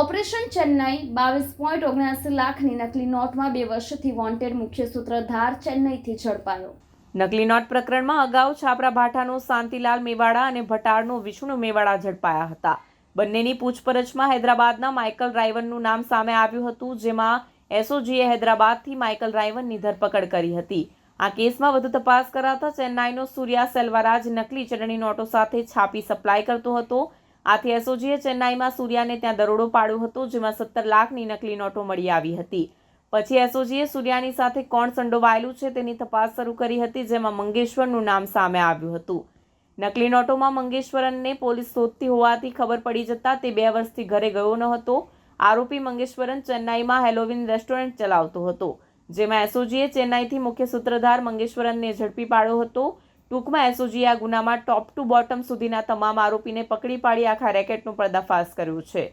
Operation Chennai બાવીસ point ઓગણસી લાખની નકલી નોટમાં બે વર્ષથી વોન્ટેડ મુખ્ય સૂત્રધાર ચેન્નઈથી ઝડપાયો. નકલી નોટ પ્રકરણમાં અગાઉ છાપરા ભાઠાનો શાંતિલાલ મેવાડા અને ભટારનો વિષ્ણુ મેવાડા ઝડપાયા હતા. બંનેની પૂછપરછમાં હૈદરાબાદના માઇકલ રાયવનનું નામ સામે આવ્યું હતું, જેમાં એસઓજીએ હૈદરાબાદથી માઇકલ રાયવનની ધરપકડ કરી હતી. આ કેસમાં વધુ તપાસ કરાતા ચેન્નાઈનો સૂર્યા સેલ્વારાજ નકલી ચલણી નોટો સાથે છાપી સપ્લાય કરતો હતો. આથી એસઓજીએ ચેન્નાઈમાં સૂર્યાને ત્યાં દરોડો પાડ્યો હતો, જેમાં સત્તર લાખની નકલી નોટો મળી આવી હતી. પછી એસઓજીએ સૂર્યાની સાથે કોણ સંડોવાયેલું છે તેની તપાસ શરૂ કરી હતી, જેમાં મંગેશ્વરનું નામ સામે આવ્યું હતું. નકલી નોટોમાં મંગેશ્વરનને પોલીસ શોધતી હોવાથી ખબર પડી જતાં તે બે વર્ષથી ઘરે ગયો ન હતો. આરોપી મંગેશ્વરન ચેન્નાઈમાં હેલોવિન રેસ્ટોરન્ટ ચલાવતો હતો, જેમાં એસઓજીએ ચેન્નાઈથી મુખ્ય સૂત્રધાર મંગેશ્વરનને ઝડપી પાડ્યો હતો. ટૂંકમાં એસઓજીએ આ ગુનામાં ટોપ ટુ બોટમ સુધીના તમામ આરોપીને પકડી પાડી આખા રેકેટનો પર્દાફાશ કર્યો છે.